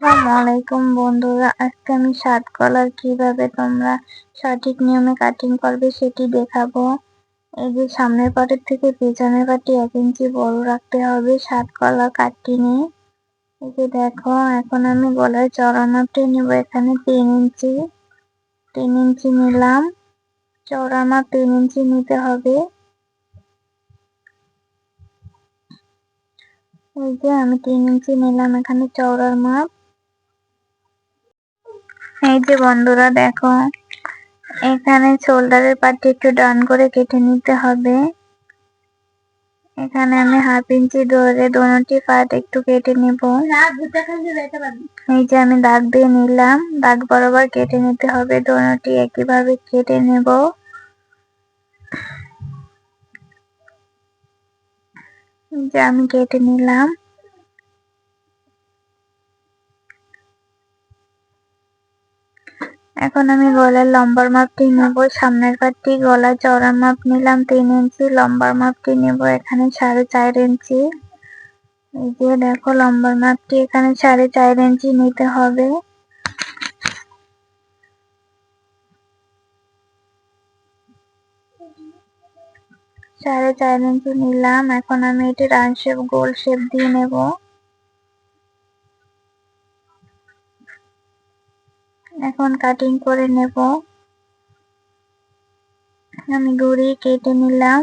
আসসালামু আলাইকুম বন্ধুরা। আমি সাত কীভাবে তোমরা সঠিক নিয়মে কাটিং করবে সেটি দেখাবো। এই যে সামনের থেকে পাটি এক ইঞ্চি বড় রাখতে হবে সাত যে দেখো, এখন আমি গলায় চড়ানোতে নেব। এখানে তিন ইঞ্চি তিন ইঞ্চি নিলাম। চড়া মাপ তিন ইঞ্চি নিতে হবে। এই যে আমি তিন ইঞ্চি নিলাম এখানে চওড়ার মাপ। এই যে বন্ধুরা দেখো, এখানে শোল্ডারের পাটি একটু ডান করে কেটে নিতে হবে। এখানে আমি হাফ ইঞ্চি ধরে দোনোটি পাট একটু কেটে নেব। এই যে আমি দাগ দিয়ে নিলাম, দাগ বরাবর কেটে নিতে হবে, দোনোটি একইভাবে কেটে নেব। যে আমি কেটে নিলাম। এখন আমি গলার লম্বার মাপটি নেব, সামনের পাটটি গলা চওড়ার মাপ নিলাম, তিন ইঞ্চি, লম্বার মাপটি নেব এখানে সাড়ে চার ইঞ্চি। এই যে দেখো, লম্বার মাপটি এখানে সাড়ে চার ইঞ্চি নিতে হবে। সাড়ে চার ইঞ্চি নিলাম, এখন আমি এটি রান শেপ গোল শেপ দিয়ে নেব। এখন কাটিং করে নেব। আমি গুড়ি কেটে নিলাম।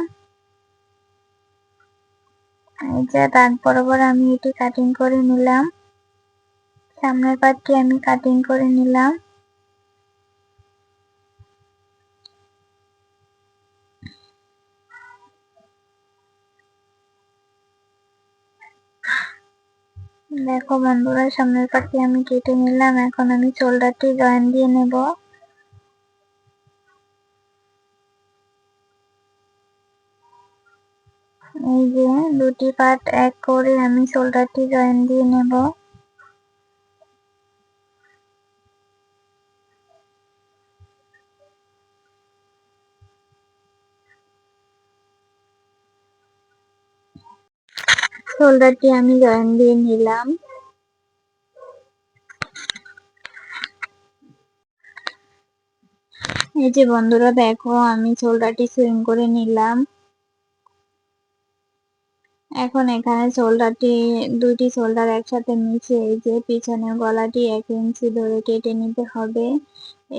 এই যে দাগ বরাবর আমি এটি কাটিং করে নিলাম। সামনের পাটটি আমি কাটিং করে নিলাম। দেখো বন্ধুরা, সামনের পাটি আমি কেটে নিলাম। এখন আমি শোল্ডারটি জয়েন দিয়ে নেব। এই যে দুটি পাট এক করে আমি শোল্ডারটি জয়েন দিয়ে নেব। শোল্ডারটি আমি জয়েন দিয়ে নিলাম। এই যে বন্ধুরা, দেখো, আমি শোল্ডারটি সুইং করে নিলাম। এখন এখানে শোল্ডারটি দুইটি শোল্ডার একসাথে মিশিয়ে এই যে পিছনের গলাটি এক ইঞ্চি ধরে কেটে নিতে হবে।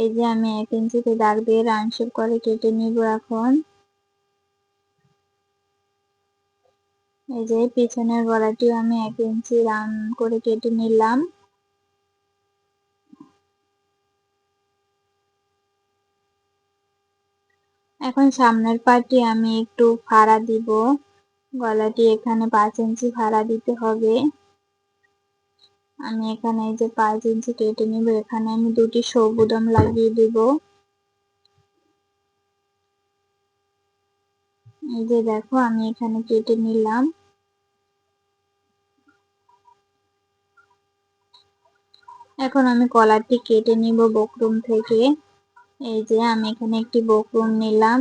এই যে আমি এক ইঞ্চিতে দাগ দিয়ে রানশেপ করে কেটে নিব এখন। এই যে পিছনের গলাটি আমি এক ইঞ্চি রান করে কেটে নিলাম। এখন সামনের পাটি আমি একটু ফাড়া দিব। গলাটি এখানে পাঁচ ইঞ্চি ফাড়া দিতে হবে। আমি এখানে এই যে পাঁচ ইঞ্চি কেটে নিব। এখানে আমি দুটি সবুদম লাগিয়ে দিব। যে দেখো, আমি এখানে কেটে নিলাম। এখন আমি কলারটি কেটে নিব বকরুম থেকে। এই যে আমি এখানে একটি বকরুম নিলাম।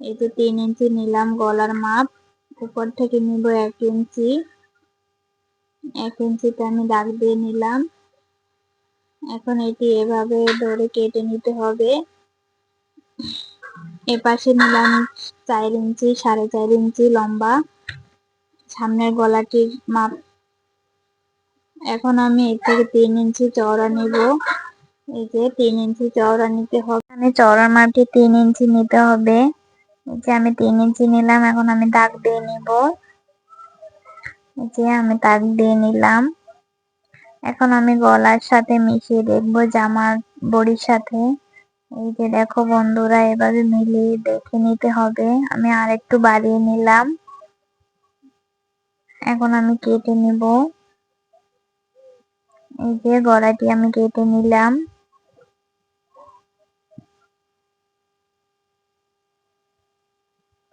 এই যে তিন ইঞ্চি নিলাম গলার মাপ। উপর থেকে নিব এক ইঞ্চি। এক ইঞ্চিতে আমি দাগ দিয়ে নিলাম। এখন এটি এভাবে ধরে কেটে নিতে হবে। এপাশে নিলাম চার ইঞ্চি, সাড়ে চার ইঞ্চি লম্বা। সামনের গলাটির মাপ। এখন আমি এর থেকে তিন ইঞ্চি চওড়া নিব। এই যে তিন ইঞ্চি চওড়া নিতে হবে। আমি চওড়ার মাপটি তিন ইঞ্চি নিতে হবে। এই যে আমি তিন ইঞ্চি নিলাম, এখন আমি দাগ দিয়ে নিব। এই যে আমি দাগ দিয়ে নিলাম। এখন আমি গলার সাথে মিশিয়ে দেখব জামার বড়ির সাথে। এই যে দেখো বন্ধুরা এভাবে মিলিয়ে দেখে নিতে হবে। আমি আর একটু বাড়িয়ে নিলাম। এখন আমি কেটে নিব। এই যে গলাটি আমি কেটে নিলাম।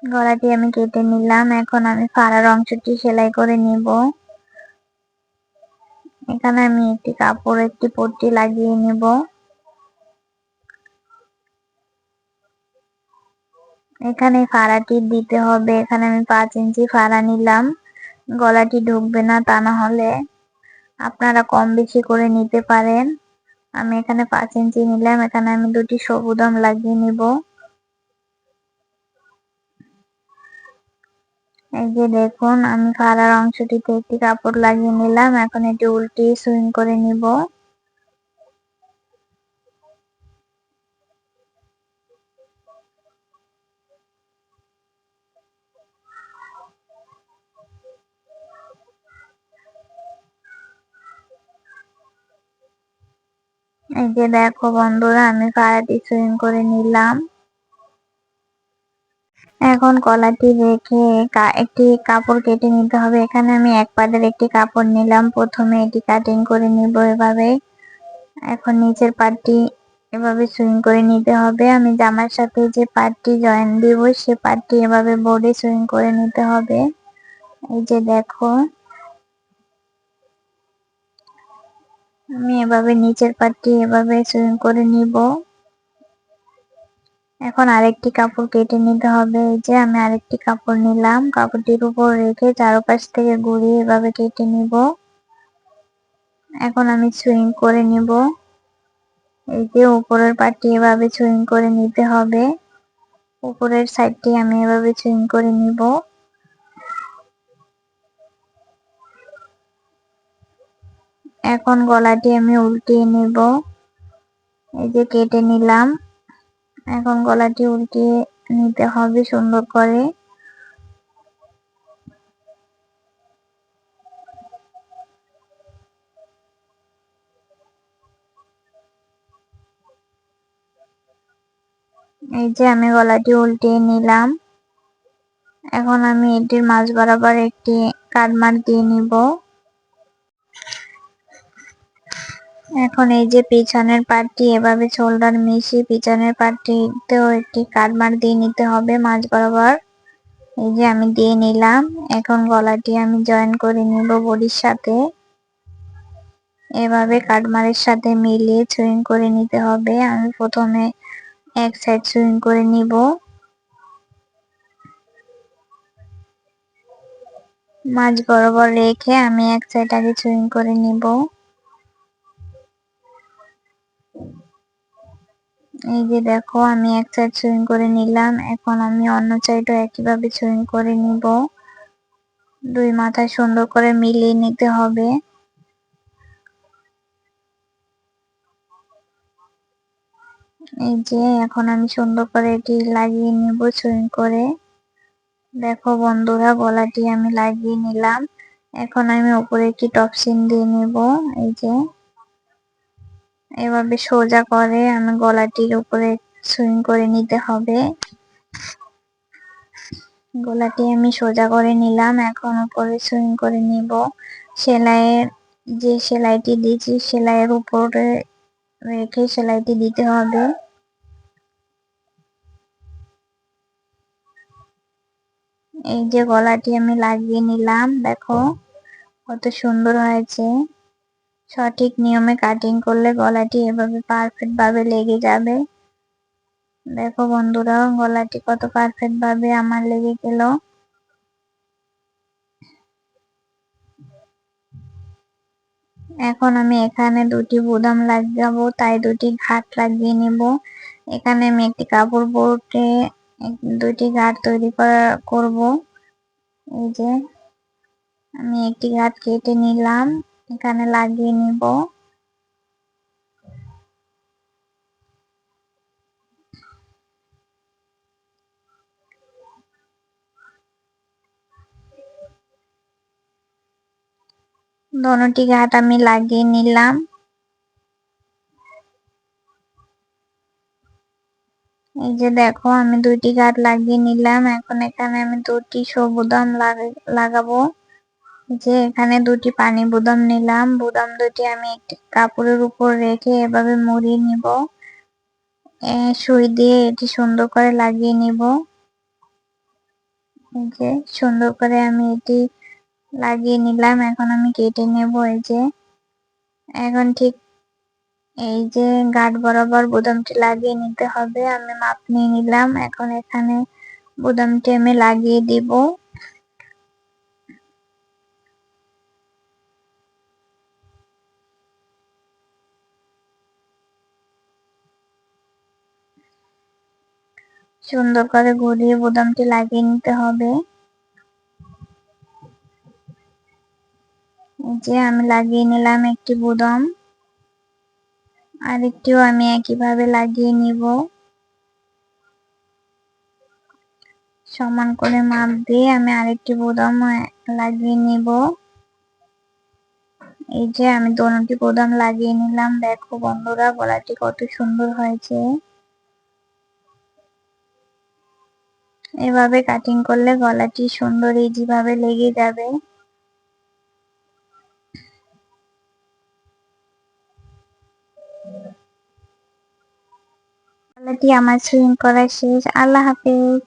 গলাটি আমি কেটে নিলাম। এখন আমি ফাড়ার অংশটি সেলাই করে নিব। এখানে আমি একটি কাপড়, একটি পট্টি লাগিয়ে নিব। এখানে ফাড়াটি দিতে হবে। এখানে আমি পাঁচ ইঞ্চি ফাড়া নিলাম। গলাটি ঢুকবে না, তা না হলে আপনারা কম বেশি করে নিতে পারেন। আমি এখানে পাঁচ ইঞ্চি নিলাম। এখানে আমি দুটি সবুদম লাগিয়ে নিব। এই যে দেখুন, আমি ফাড়ার অংশটিতে একটি কাপড় লাগিয়ে নিলাম। এখন এটি উল্টিয়ে সুইং করে নিব। এই যে দেখো বন্ধুরা, আমি ফাড়াটি সুইং করে নিলাম। এখন কলাটি রেখে একটি কাপড় কেটে নিতে হবে। এখানে আমি এক পাটের একটি কাপড় নিলাম। প্রথমে এটি কাটিং করে নিব এভাবে। এখন নিচের পাটটি এভাবে সুইং করে নিতে হবে। আমি জামার সাথে যে পাটটি জয়েন দিব, সে পাটটি এভাবে বোর্ডে সুইং করে নিতে হবে। এই যে দেখো। আমি এভাবে নিচের পাটটি এভাবে সুইং করে নিব। এখন আরেকটি কাপড় কেটে নিতে হবে। এই যে আমি আরেকটি কাপড় নিলাম। কাপড়টির উপর রেখে চারপাশ থেকে ঘুরিয়ে এভাবে কেটে নিব। এখন আমি সুইং করে নিব। এই যে উপরের পাটটি এভাবে সুইং করে নিতে হবে। উপরের সাইডটি আমি এভাবে সুইং করে নিব। এখন গলাটি আমি উল্টিয়ে নিব। এই যে কেটে নিলাম। এখন গলাটি উল্টিয়ে নিতে হবে সুন্দর করে। এই যে আমি গলাটি উল্টিয়ে নিলাম। এখন আমি এটির মাঝ বরাবর একটি কাটমার দিয়ে নিব। এখন এই যে পিছনের পাটটি এভাবে শোল্ডার মিশিয়ে পিছনের পাটটিতেও একটি কাটমার দিয়ে নিতে হবে মাঝ বরাবর। এই যে আমি দিয়ে নিলাম। এখন গলাটি আমি জয়েন করে নিব বডির সাথে। এভাবে কাটমারের সাথে মিলিয়ে সুইং করে নিতে হবে। আমি প্রথমে এক সাইড সুইং করে নিব। মাঝ বরাবর রেখে আমি এক সাইড আগে সুইং করে নিব। এই যে দেখো, আমি এক সাইড সুইং করে নিলাম। এখন আমি অন্য সাইডও একইভাবে সুইং করে নিব। দুই মাথায় সুন্দর করে মিলিয়ে নিতে হবে। এই যে, এখন আমি সুন্দর করে এটি লাগিয়ে নিব সুইং করে। দেখো বন্ধুরা, গলাটি আমি লাগিয়ে নিলাম। এখন আমি উপরে একটি টপসিন দিয়ে নিব। এই যে এভাবে সোজা করে আমি গলাটির উপরে সুইং করে নিতে হবে। গলাটি আমি সোজা করে নিলাম, এখন উপরে সুইং করে নিব। সেলাইয়ের যে সেলাইটি দিয়েছি, সেলাইয়ের উপরে রেখে সেলাইটি দিতে হবে। এই যে গলাটি আমি লাগিয়ে নিলাম, দেখো কত সুন্দর হয়েছে। সঠিক নিয়মে কাটিং করলে গলাটি এভাবে পারফেক্ট ভাবে লেগে যাবে। দেখো বন্ধুরা, গলাটি কত পারফেক্ট ভাবে আমার লেগে গেল। এখন আমি এখানে দুটি বুদাম লাগাবো, তাই দুটি ঘাট লাগিয়ে নেব। এখানে আমি একটি কাপড় বোর্ডে দুটি ঘাট তৈরি করা, করব। এই যে, আমি একটি ঘাট কেটে নিলাম। এখানে লাগিয়ে নিব। দোনোটি ঘাট আমি লাগিয়ে নিলাম। এই যে দেখো, আমি দুইটি ঘাট লাগিয়ে নিলাম। এখন এখানে আমি দুটি সবুদাম লাগাবো। যে এখানে দুটি পানি বুদাম নিলাম। বুদাম দুটি আমি একটি কাপড়ের উপর রেখে এভাবে মুড়িয়ে নিব। সুই দিয়ে এটি সুন্দর করে লাগিয়ে নিব। যে সুন্দর করে আমি এটি লাগিয়ে নিলাম। এখন আমি কেটে নেব এই যে। এখন ঠিক এই যে গাঠ বরাবর বুদামটি লাগিয়ে নিতে হবে। আমি মাপ নিয়ে নিলাম। এখন এখানে বুদামটি আমি লাগিয়ে দিব। সুন্দর করে ঘুরিয়ে বোতামটি লাগিয়ে নিতে হবে। যে আমি লাগিয়ে নিলাম একটি বুদম আরেকটিও আমি একইভাবে লাগিয়ে নিব। সমান করে মাপ দিয়ে আমি আরেকটি বোদাম লাগিয়ে নিব। এই যে আমি দোনোটি বোদাম লাগিয়ে নিলাম। দেখো বন্ধুরা, গলাটি কত সুন্দর হয়েছে। এভাবে কাটিং করলে গলাটি সুন্দর ইজিভাবে লেগে যাবে। গলাটি আমার সুইং করা শেষ। আল্লাহ হাফেজ।